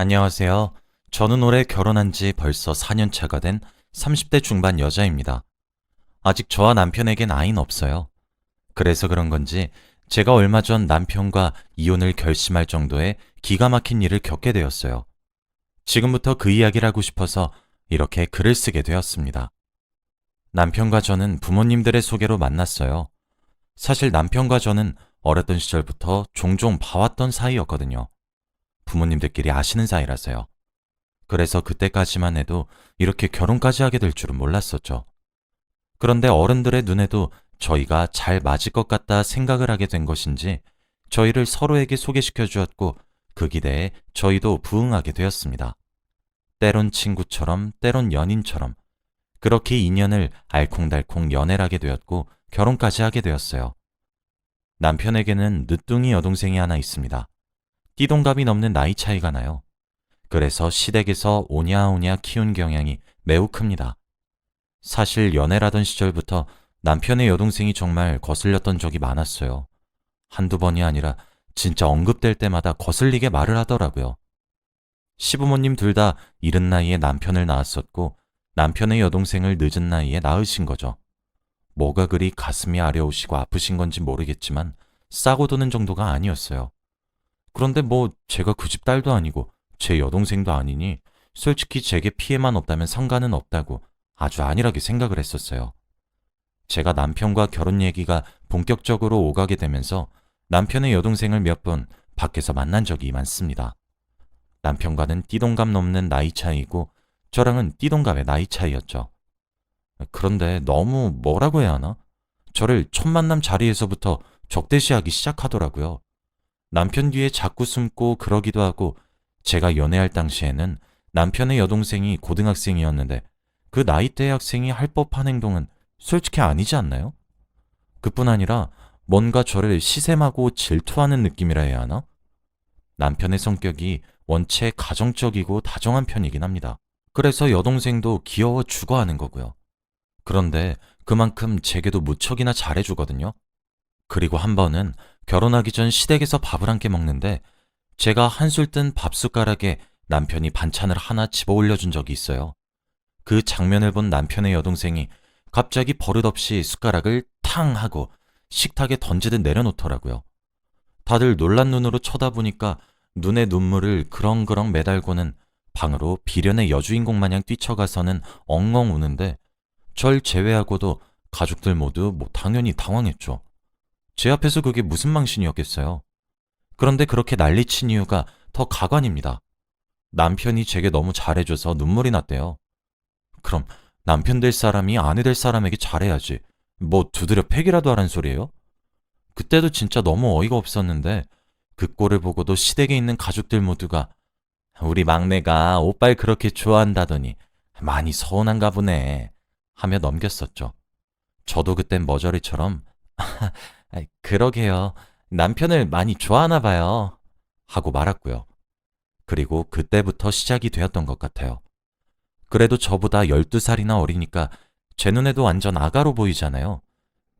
안녕하세요. 저는 올해 결혼한 지 벌써 4년 차가 된 30대 중반 여자입니다. 아직 저와 남편에겐 아이는 없어요. 그래서 그런 건지 제가 얼마 전 남편과 이혼을 결심할 정도의 기가 막힌 일을 겪게 되었어요. 지금부터 그 이야기를 하고 싶어서 이렇게 글을 쓰게 되었습니다. 남편과 저는 부모님들의 소개로 만났어요. 사실 남편과 저는 어렸던 시절부터 종종 봐왔던 사이였거든요. 부모님들끼리 아시는 사이라서요. 그래서 그때까지만 해도 이렇게 결혼까지 하게 될 줄은 몰랐었죠. 그런데 어른들의 눈에도 저희가 잘 맞을 것 같다 생각을 하게 된 것인지 저희를 서로에게 소개시켜 주었고 그 기대에 저희도 부응하게 되었습니다. 때론 친구처럼 때론 연인처럼 그렇게 인연을 알콩달콩 연애하게 되었고 결혼까지 하게 되었어요. 남편에게는 늦둥이 여동생이 하나 있습니다. 띠동갑이 넘는 나이 차이가 나요. 그래서 시댁에서 오냐오냐 키운 경향이 매우 큽니다. 사실 연애라던 시절부터 남편의 여동생이 정말 거슬렸던 적이 많았어요. 한두 번이 아니라 진짜 언급될 때마다 거슬리게 말을 하더라고요. 시부모님 둘 다 이른 나이에 남편을 낳았었고 남편의 여동생을 늦은 나이에 낳으신 거죠. 뭐가 그리 가슴이 아려우시고 아프신 건지 모르겠지만 싸고 도는 정도가 아니었어요. 그런데 뭐 제가 그 집 딸도 아니고 제 여동생도 아니니 솔직히 제게 피해만 없다면 상관은 없다고 아주 안일하게 생각을 했었어요. 제가 남편과 결혼 얘기가 본격적으로 오가게 되면서 남편의 여동생을 몇 번 밖에서 만난 적이 많습니다. 남편과는 띠동갑 넘는 나이 차이고 저랑은 띠동갑의 나이 차이였죠. 그런데 너무 뭐라고 해야 하나? 저를 첫 만남 자리에서부터 적대시하기 시작하더라고요. 남편 뒤에 자꾸 숨고 그러기도 하고 제가 연애할 당시에는 남편의 여동생이 고등학생이었는데 그 나이대의 학생이 할 법한 행동은 솔직히 아니지 않나요? 그뿐 아니라 뭔가 저를 시샘하고 질투하는 느낌이라 해야 하나? 남편의 성격이 원체 가정적이고 다정한 편이긴 합니다. 그래서 여동생도 귀여워 죽어 하는 거고요. 그런데 그만큼 제게도 무척이나 잘해주거든요. 그리고 한 번은 결혼하기 전 시댁에서 밥을 함께 먹는데 제가 한술 뜬 밥숟가락에 남편이 반찬을 하나 집어 올려준 적이 있어요. 그 장면을 본 남편의 여동생이 갑자기 버릇없이 숟가락을 탕 하고 식탁에 던지듯 내려놓더라고요. 다들 놀란 눈으로 쳐다보니까 눈에 눈물을 그렁그렁 매달고는 방으로 비련의 여주인공 마냥 뛰쳐가서는 엉엉 우는데 절 제외하고도 가족들 모두 뭐 당연히 당황했죠. 제 앞에서 그게 무슨 망신이었겠어요. 그런데 그렇게 난리친 이유가 더 가관입니다. 남편이 제게 너무 잘해줘서 눈물이 났대요. 그럼 남편 될 사람이 아내 될 사람에게 잘해야지. 뭐 두드려 패기라도 하란 소리예요? 그때도 진짜 너무 어이가 없었는데 그 꼴을 보고도 시댁에 있는 가족들 모두가 우리 막내가 오빠를 그렇게 좋아한다더니 많이 서운한가 보네 하며 넘겼었죠. 저도 그땐 머저리처럼 그러게요. 남편을 많이 좋아하나 봐요. 하고 말았고요. 그리고 그때부터 시작이 되었던 것 같아요. 그래도 저보다 12살이나 어리니까 제 눈에도 완전 아가로 보이잖아요.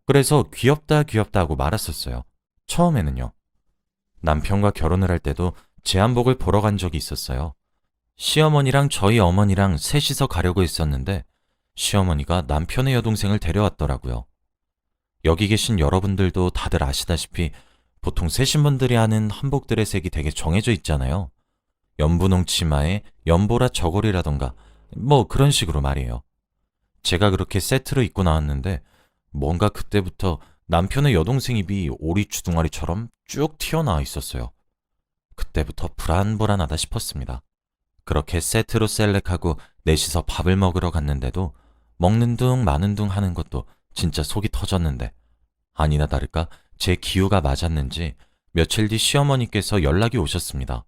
그래서 귀엽다 귀엽다 하고 말았었어요. 처음에는요. 남편과 결혼을 할 때도 제 한복을 보러 간 적이 있었어요. 시어머니랑 저희 어머니랑 셋이서 가려고 했었는데 시어머니가 남편의 여동생을 데려왔더라고요. 여기 계신 여러분들도 다들 아시다시피 보통 세신분들이 하는 한복들의 색이 되게 정해져 있잖아요. 연분홍 치마에 연보라 저고리라던가 뭐 그런 식으로 말이에요. 제가 그렇게 세트로 입고 나왔는데 뭔가 그때부터 남편의 여동생 입이 오리 주둥아리처럼 쭉 튀어나와 있었어요. 그때부터 불안불안하다 싶었습니다. 그렇게 세트로 셀렉하고 넷이서 밥을 먹으러 갔는데도 먹는 둥 마는 둥 하는 것도 진짜 속이 터졌는데 아니나 다를까 제 기후가 맞았는지 며칠 뒤 시어머니께서 연락이 오셨습니다.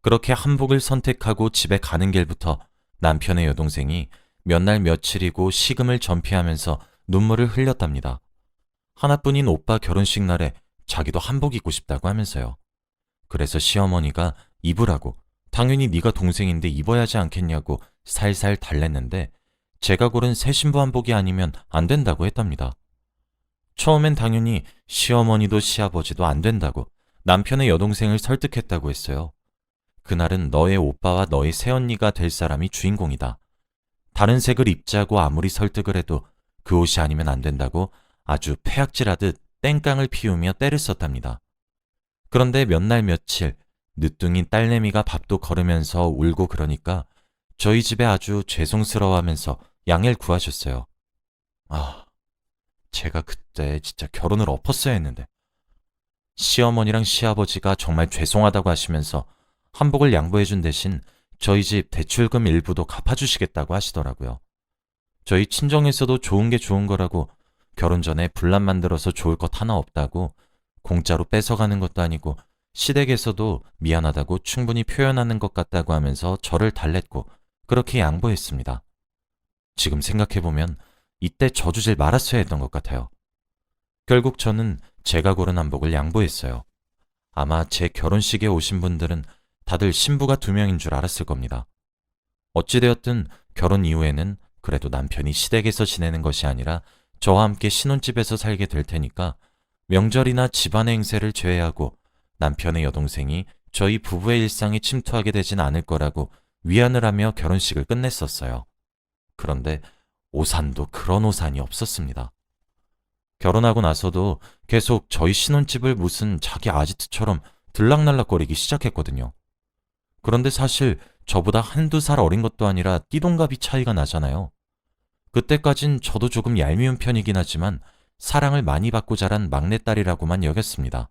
그렇게 한복을 선택하고 집에 가는 길부터 남편의 여동생이 몇 날 며칠이고 식음을 전폐하면서 눈물을 흘렸답니다. 하나뿐인 오빠 결혼식 날에 자기도 한복 입고 싶다고 하면서요. 그래서 시어머니가 입으라고 당연히 네가 동생인데 입어야 하지 않겠냐고 살살 달랬는데 제가 고른 새 신부 한복이 아니면 안 된다고 했답니다. 처음엔 당연히 시어머니도 시아버지도 안 된다고 남편의 여동생을 설득했다고 했어요. 그날은 너의 오빠와 너의 새언니가 될 사람이 주인공이다. 다른 색을 입자고 아무리 설득을 해도 그 옷이 아니면 안 된다고 아주 폐악질하듯 땡깡을 피우며 때를 썼답니다. 그런데 몇 날 며칠 늦둥이 딸내미가 밥도 걸으면서 울고 그러니까 저희 집에 아주 죄송스러워하면서 양해를 구하셨어요. 아, 제가 그때 진짜 결혼을 엎었어야 했는데. 시어머니랑 시아버지가 정말 죄송하다고 하시면서 한복을 양보해준 대신 저희 집 대출금 일부도 갚아주시겠다고 하시더라고요. 저희 친정에서도 좋은 게 좋은 거라고 결혼 전에 분란 만들어서 좋을 것 하나 없다고 공짜로 뺏어가는 것도 아니고 시댁에서도 미안하다고 충분히 표현하는 것 같다고 하면서 저를 달랬고 그렇게 양보했습니다. 지금 생각해보면 이때 저주질 말았어야 했던 것 같아요. 결국 저는 제가 고른 한복을 양보했어요. 아마 제 결혼식에 오신 분들은 다들 신부가 두 명인 줄 알았을 겁니다. 어찌되었든 결혼 이후에는 그래도 남편이 시댁에서 지내는 것이 아니라 저와 함께 신혼집에서 살게 될 테니까 명절이나 집안의 행세를 제외하고 남편의 여동생이 저희 부부의 일상에 침투하게 되진 않을 거라고 위안을 하며 결혼식을 끝냈었어요. 그런데 오산도 그런 오산이 없었습니다. 결혼하고 나서도 계속 저희 신혼집을 무슨 자기 아지트처럼 들락날락거리기 시작했거든요. 그런데 사실 저보다 한두 살 어린 것도 아니라 띠동갑이 차이가 나잖아요. 그때까진 저도 조금 얄미운 편이긴 하지만 사랑을 많이 받고 자란 막내딸이라고만 여겼습니다.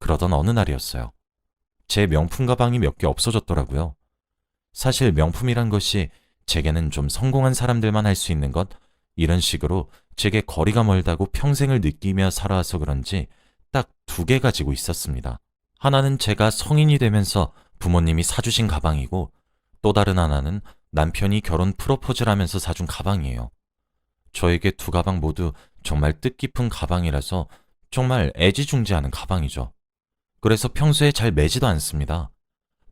그러던 어느 날이었어요. 제 명품 가방이 몇 개 없어졌더라고요. 사실 명품이란 것이 제게는 좀 성공한 사람들만 할 수 있는 것, 이런 식으로 제게 거리가 멀다고 평생을 느끼며 살아와서 그런지 딱 두 개 가지고 있었습니다. 하나는 제가 성인이 되면서 부모님이 사주신 가방이고 또 다른 하나는 남편이 결혼 프로포즈를 하면서 사준 가방이에요. 저에게 두 가방 모두 정말 뜻깊은 가방이라서 정말 애지중지하는 가방이죠. 그래서 평소에 잘 매지도 않습니다.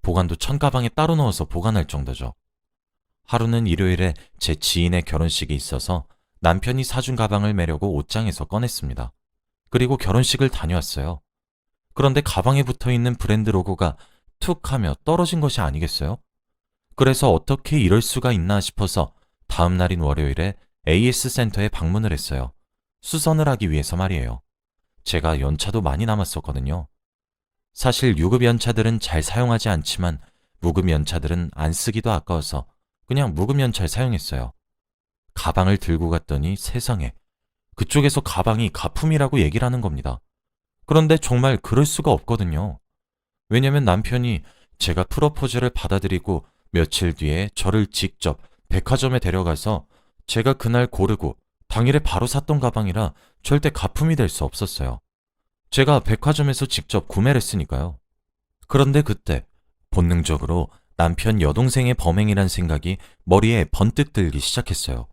보관도 천 가방에 따로 넣어서 보관할 정도죠. 하루는 일요일에 제 지인의 결혼식이 있어서 남편이 사준 가방을 매려고 옷장에서 꺼냈습니다. 그리고 결혼식을 다녀왔어요. 그런데 가방에 붙어 있는 브랜드 로고가 툭 하며 떨어진 것이 아니겠어요? 그래서 어떻게 이럴 수가 있나 싶어서 다음 날인 월요일에 AS 센터에 방문을 했어요. 수선을 하기 위해서 말이에요. 제가 연차도 많이 남았었거든요. 사실 유급 연차들은 잘 사용하지 않지만 무급 연차들은 안 쓰기도 아까워서 그냥 무급 연차를 사용했어요. 가방을 들고 갔더니 세상에 그쪽에서 가방이 가품이라고 얘기를 하는 겁니다. 그런데 정말 그럴 수가 없거든요. 왜냐면 남편이 제가 프로포즈를 받아들이고 며칠 뒤에 저를 직접 백화점에 데려가서 제가 그날 고르고 당일에 바로 샀던 가방이라 절대 가품이 될 수 없었어요. 제가 백화점에서 직접 구매를 했으니까요. 그런데 그때 본능적으로 남편 여동생의 범행이란 생각이 머리에 번뜩 들기 시작했어요.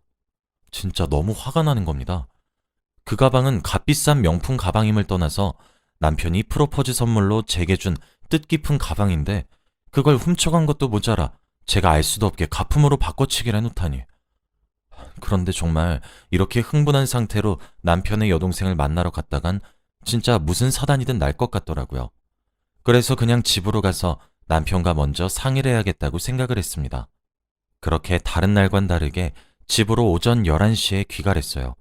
진짜 너무 화가 나는 겁니다. 그 가방은 값비싼 명품 가방임을 떠나서 남편이 프로포즈 선물로 제게 준 뜻깊은 가방인데 그걸 훔쳐간 것도 모자라 제가 알 수도 없게 가품으로 바꿔치기를 해놓다니. 그런데 정말 이렇게 흥분한 상태로 남편의 여동생을 만나러 갔다간 진짜 무슨 사단이든 날 것 같더라고요. 그래서 그냥 집으로 가서 남편과 먼저 상의를 해야겠다고 생각을 했습니다. 그렇게 다른 날과는 다르게 집으로 오전 11시에 귀가했어요.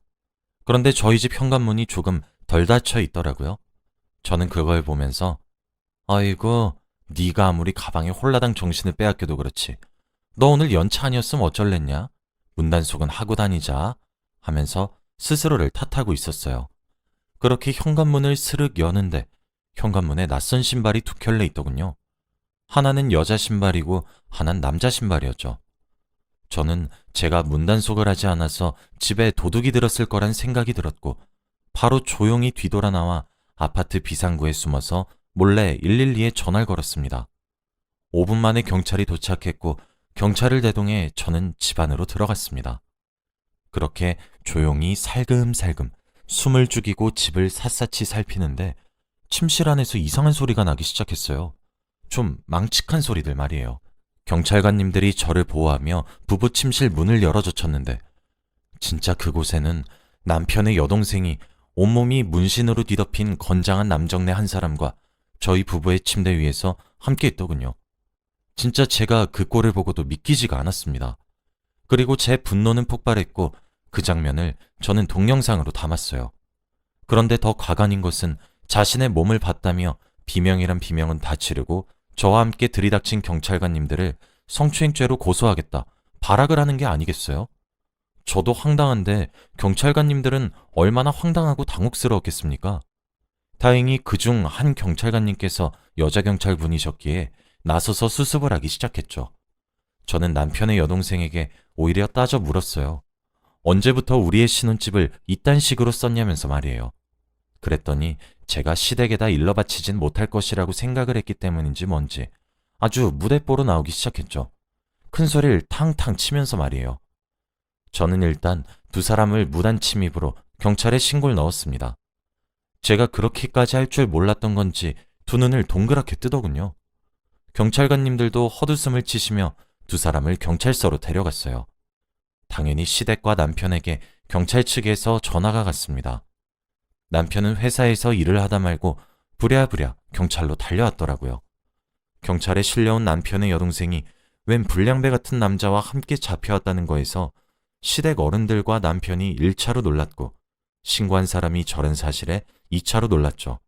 그런데 저희 집 현관문이 조금 덜 닫혀 있더라고요. 저는 그걸 보면서 아이고 네가 아무리 가방에 홀라당 정신을 빼앗겨도 그렇지. 너 오늘 연차 아니었으면 어쩔랬냐? 문단속은 하고 다니자 하면서 스스로를 탓하고 있었어요. 그렇게 현관문을 스르륵 여는데 현관문에 낯선 신발이 두 켤레 있더군요. 하나는 여자 신발이고 하나는 남자 신발이었죠. 저는 제가 문단속을 하지 않아서 집에 도둑이 들었을 거란 생각이 들었고 바로 조용히 뒤돌아 나와 아파트 비상구에 숨어서 몰래 112에 전화를 걸었습니다. 5분 만에 경찰이 도착했고 경찰을 대동해 저는 집 안으로 들어갔습니다. 그렇게 조용히 살금살금 숨을 죽이고 집을 샅샅이 살피는데 침실 안에서 이상한 소리가 나기 시작했어요. 좀 망측한 소리들 말이에요. 경찰관님들이 저를 보호하며 부부 침실 문을 열어젖혔는데 진짜 그곳에는 남편의 여동생이 온몸이 문신으로 뒤덮인 건장한 남정네 한 사람과 저희 부부의 침대 위에서 함께 있더군요. 진짜 제가 그 꼴을 보고도 믿기지가 않았습니다. 그리고 제 분노는 폭발했고 그 장면을 저는 동영상으로 담았어요. 그런데 더 과간인 것은 자신의 몸을 봤다며 비명이란 비명은 다 치르고 저와 함께 들이닥친 경찰관님들을 성추행죄로 고소하겠다 발악을 하는 게 아니겠어요? 저도 황당한데 경찰관님들은 얼마나 황당하고 당혹스러웠겠습니까? 다행히 그중 한 경찰관님께서 여자 경찰분이셨기에 나서서 수습을 하기 시작했죠. 저는 남편의 여동생에게 오히려 따져 물었어요. 언제부터 우리의 신혼집을 이딴 식으로 썼냐면서 말이에요. 그랬더니 제가 시댁에다 일러 바치진 못할 것이라고 생각을 했기 때문인지 뭔지 아주 무대뽀로 나오기 시작했죠. 큰 소리를 탕탕 치면서 말이에요. 저는 일단 두 사람을 무단 침입으로 경찰에 신고를 넣었습니다. 제가 그렇게까지 할 줄 몰랐던 건지 두 눈을 동그랗게 뜨더군요. 경찰관님들도 헛웃음을 치시며 두 사람을 경찰서로 데려갔어요. 당연히 시댁과 남편에게 경찰 측에서 전화가 갔습니다. 남편은 회사에서 일을 하다 말고 부랴부랴 경찰로 달려왔더라고요. 경찰에 실려온 남편의 여동생이 웬 불량배 같은 남자와 함께 잡혀왔다는 거에서 시댁 어른들과 남편이 1차로 놀랐고 신고한 사람이 저런 사실에 2차로 놀랐죠.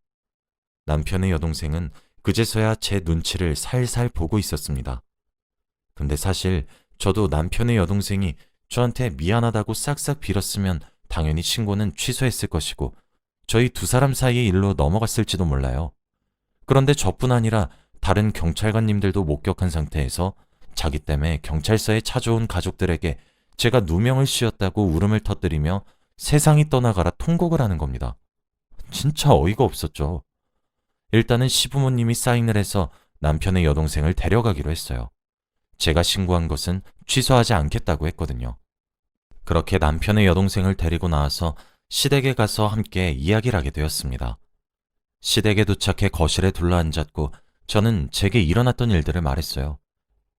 남편의 여동생은 그제서야 제 눈치를 살살 보고 있었습니다. 근데 사실 저도 남편의 여동생이 저한테 미안하다고 싹싹 빌었으면 당연히 신고는 취소했을 것이고 저희 두 사람 사이의 일로 넘어갔을지도 몰라요. 그런데 저뿐 아니라 다른 경찰관님들도 목격한 상태에서 자기 때문에 경찰서에 찾아온 가족들에게 제가 누명을 씌웠다고 울음을 터뜨리며 세상이 떠나가라 통곡을 하는 겁니다. 진짜 어이가 없었죠. 일단은 시부모님이 사인을 해서 남편의 여동생을 데려가기로 했어요. 제가 신고한 것은 취소하지 않겠다고 했거든요. 그렇게 남편의 여동생을 데리고 나와서 시댁에 가서 함께 이야기를 하게 되었습니다. 시댁에 도착해 거실에 둘러앉았고 저는 제게 일어났던 일들을 말했어요.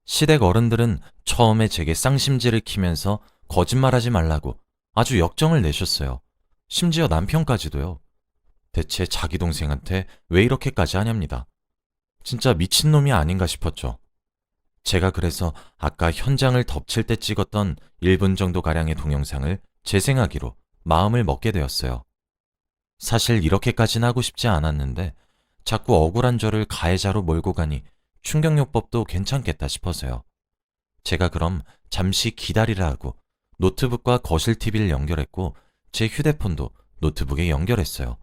시댁 어른들은 처음에 제게 쌍심지를 키면서 거짓말하지 말라고 아주 역정을 내셨어요. 심지어 남편까지도요. 대체 자기 동생한테 왜 이렇게까지 하냐입니다. 진짜 미친놈이 아닌가 싶었죠. 제가 그래서 아까 현장을 덮칠 때 찍었던 1분 정도 가량의 동영상을 재생하기로 마음을 먹게 되었어요. 사실 이렇게까지는 하고 싶지 않았는데 자꾸 억울한 저를 가해자로 몰고 가니 충격요법도 괜찮겠다 싶어서요. 제가 그럼 잠시 기다리라 하고 노트북과 거실 TV를 연결했고 제 휴대폰도 노트북에 연결했어요.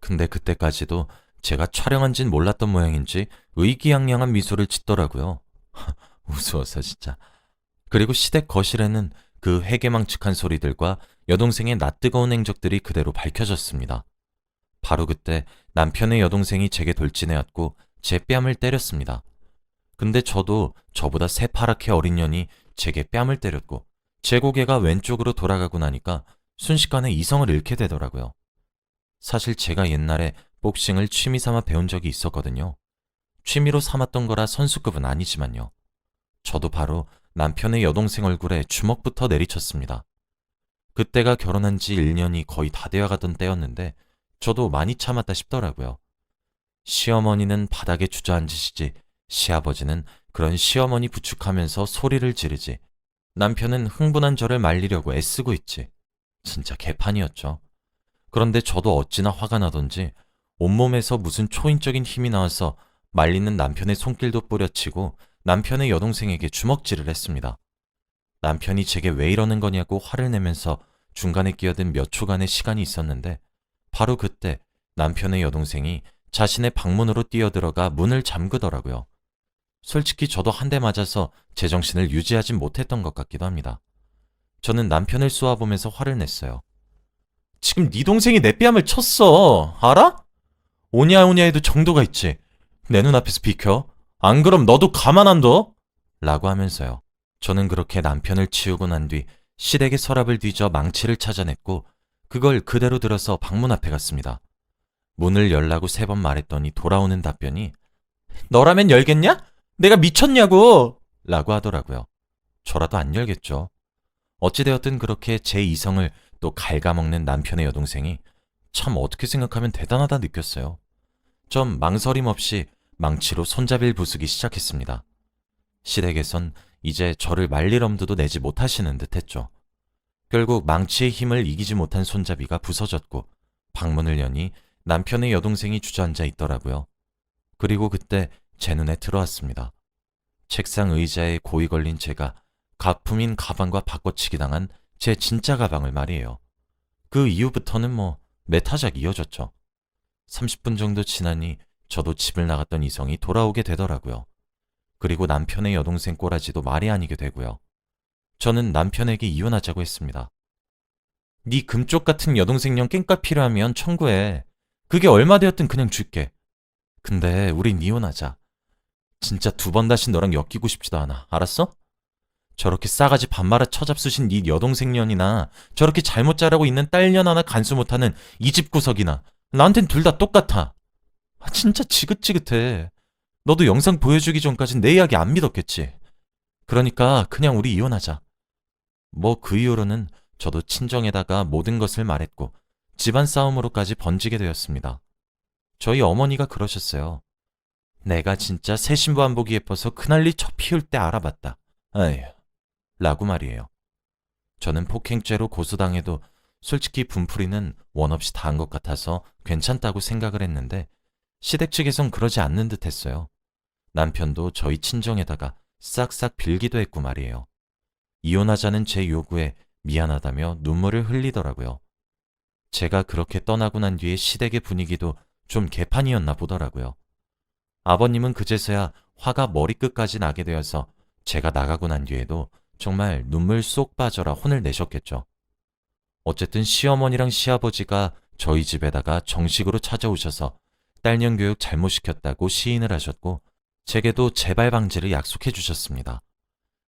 근데 그때까지도 제가 촬영한 진 몰랐던 모양인지 의기양양한 미소를 짓더라고요. 우스워서 진짜. 그리고 시댁 거실에는 그 회개망측한 소리들과 여동생의 낯뜨거운 행적들이 그대로 밝혀졌습니다. 바로 그때 남편의 여동생이 제게 돌진해왔고 제 뺨을 때렸습니다. 근데 저도 저보다 새파랗게 어린 년이 제게 뺨을 때렸고 제 고개가 왼쪽으로 돌아가고 나니까 순식간에 이성을 잃게 되더라고요. 사실 제가 옛날에 복싱을 취미 삼아 배운 적이 있었거든요. 취미로 삼았던 거라 선수급은 아니지만요. 저도 바로 남편의 여동생 얼굴에 주먹부터 내리쳤습니다. 그때가 결혼한 지 1년이 거의 다 되어가던 때였는데 저도 많이 참았다 싶더라고요. 시어머니는 바닥에 주저앉으시지 시아버지는 그런 시어머니 부축하면서 소리를 지르지 남편은 흥분한 저를 말리려고 애쓰고 있지. 진짜 개판이었죠. 그런데 저도 어찌나 화가 나던지 온몸에서 무슨 초인적인 힘이 나와서 말리는 남편의 손길도 뿌려치고 남편의 여동생에게 주먹질을 했습니다. 남편이 제게 왜 이러는 거냐고 화를 내면서 중간에 끼어든 몇 초간의 시간이 있었는데 바로 그때 남편의 여동생이 자신의 방문으로 뛰어들어가 문을 잠그더라고요. 솔직히 저도 한 대 맞아서 제 정신을 유지하진 못했던 것 같기도 합니다. 저는 남편을 쏘아보면서 화를 냈어요. 지금 네 동생이 내 뺨을 쳤어. 알아? 오냐 오냐 해도 정도가 있지. 내 눈앞에서 비켜. 안 그럼 너도 가만 안 둬? 라고 하면서요. 저는 그렇게 남편을 치우고 난 뒤 시댁의 서랍을 뒤져 망치를 찾아냈고 그걸 그대로 들어서 방문 앞에 갔습니다. 문을 열라고 세 번 말했더니 돌아오는 답변이 너라면 열겠냐? 내가 미쳤냐고! 라고 하더라고요. 저라도 안 열겠죠. 어찌되었든 그렇게 제 이성을 또 갉아먹는 남편의 여동생이 참 어떻게 생각하면 대단하다 느꼈어요. 좀 망설임 없이 망치로 손잡이를 부수기 시작했습니다. 시댁에선 이제 저를 말릴 엄두도 내지 못하시는 듯 했죠. 결국 망치의 힘을 이기지 못한 손잡이가 부서졌고 방문을 여니 남편의 여동생이 주저앉아 있더라고요. 그리고 그때 제 눈에 들어왔습니다. 책상 의자에 고이 걸린 제가 가품인 가방과 바꿔치기 당한 제 진짜 가방을 말이에요. 그 이후부터는 뭐 메타작 이어졌죠. 30분 정도 지나니 저도 집을 나갔던 이성이 돌아오게 되더라고요. 그리고 남편의 여동생 꼬라지도 말이 아니게 되고요. 저는 남편에게 이혼하자고 했습니다. 네 금쪽 같은 여동생용 깽값 필요하면 청구해. 그게 얼마 되었든 그냥 줄게. 근데 우린 이혼하자. 진짜 두 번 다시 너랑 엮이고 싶지도 않아. 알았어? 저렇게 싸가지 반말아 처잡수신 네 여동생년이나 저렇게 잘못 자라고 있는 딸년 하나 간수 못하는 이 집 구석이나 나한텐 둘 다 똑같아. 아, 진짜 지긋지긋해. 너도 영상 보여주기 전까진 내 이야기 안 믿었겠지. 그러니까 그냥 우리 이혼하자. 뭐 그 이후로는 저도 친정에다가 모든 것을 말했고 집안 싸움으로까지 번지게 되었습니다. 저희 어머니가 그러셨어요. 내가 진짜 새 신부 안 보기 예뻐서 그날리 첫 피울 때 알아봤다. 아휴, 라고 말이에요. 저는 폭행죄로 고소당해도 솔직히 분풀이는 원 없이 다 한 것 같아서 괜찮다고 생각을 했는데 시댁 측에선 그러지 않는 듯 했어요. 남편도 저희 친정에다가 싹싹 빌기도 했고 말이에요. 이혼하자는 제 요구에 미안하다며 눈물을 흘리더라고요. 제가 그렇게 떠나고 난 뒤에 시댁의 분위기도 좀 개판이었나 보더라고요. 아버님은 그제서야 화가 머리끝까지 나게 되어서 제가 나가고 난 뒤에도 정말 눈물 쏙 빠져라 혼을 내셨겠죠. 어쨌든 시어머니랑 시아버지가 저희 집에다가 정식으로 찾아오셔서 딸년 교육 잘못 시켰다고 시인을 하셨고 제게도 재발 방지를 약속해 주셨습니다.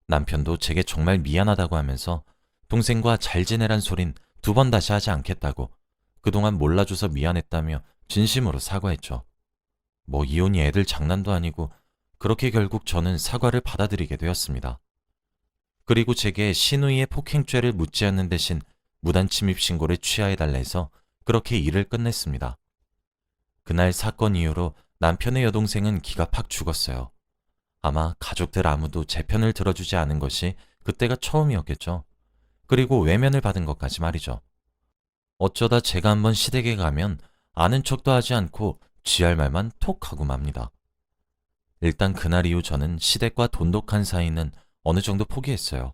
남편도 제게 정말 미안하다고 하면서 동생과 잘 지내란 소린 두 번 다시 하지 않겠다고 그동안 몰라줘서 미안했다며 진심으로 사과했죠. 뭐 이혼이 애들 장난도 아니고 그렇게 결국 저는 사과를 받아들이게 되었습니다. 그리고 제게 신우이의 폭행죄를 묻지 않는 대신 무단 침입 신고를 취하해달라 해서 그렇게 일을 끝냈습니다. 그날 사건 이후로 남편의 여동생은 기가 팍 죽었어요. 아마 가족들 아무도 제 편을 들어주지 않은 것이 그때가 처음이었겠죠. 그리고 외면을 받은 것까지 말이죠. 어쩌다 제가 한번 시댁에 가면 아는 척도 하지 않고 쥐할 말만 톡 하고 맙니다. 일단 그날 이후 저는 시댁과 돈독한 사이는 어느 정도 포기했어요.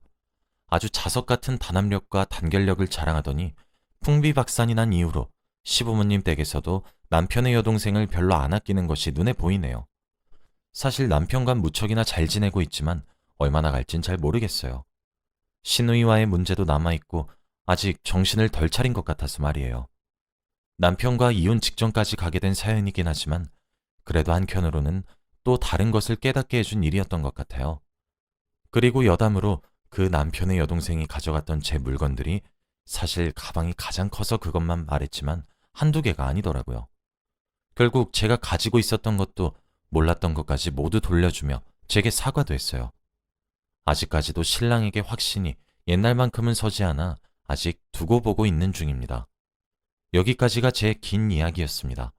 아주 자석 같은 단합력과 단결력을 자랑하더니 풍비박산이 난 이후로 시부모님 댁에서도 남편의 여동생을 별로 안 아끼는 것이 눈에 보이네요. 사실 남편과 무척이나 잘 지내고 있지만 얼마나 갈진 잘 모르겠어요. 신우이와의 문제도 남아있고 아직 정신을 덜 차린 것 같아서 말이에요. 남편과 이혼 직전까지 가게 된 사연이긴 하지만 그래도 한편으로는 또 다른 것을 깨닫게 해준 일이었던 것 같아요. 그리고 여담으로 그 남편의 여동생이 가져갔던 제 물건들이 사실 가방이 가장 커서 그것만 말했지만 한두 개가 아니더라고요. 결국 제가 가지고 있었던 것도 몰랐던 것까지 모두 돌려주며 제게 사과도 했어요. 아직까지도 신랑에게 확신이 옛날만큼은 서지 않아 아직 두고 보고 있는 중입니다. 여기까지가 제 긴 이야기였습니다.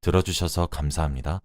들어주셔서 감사합니다.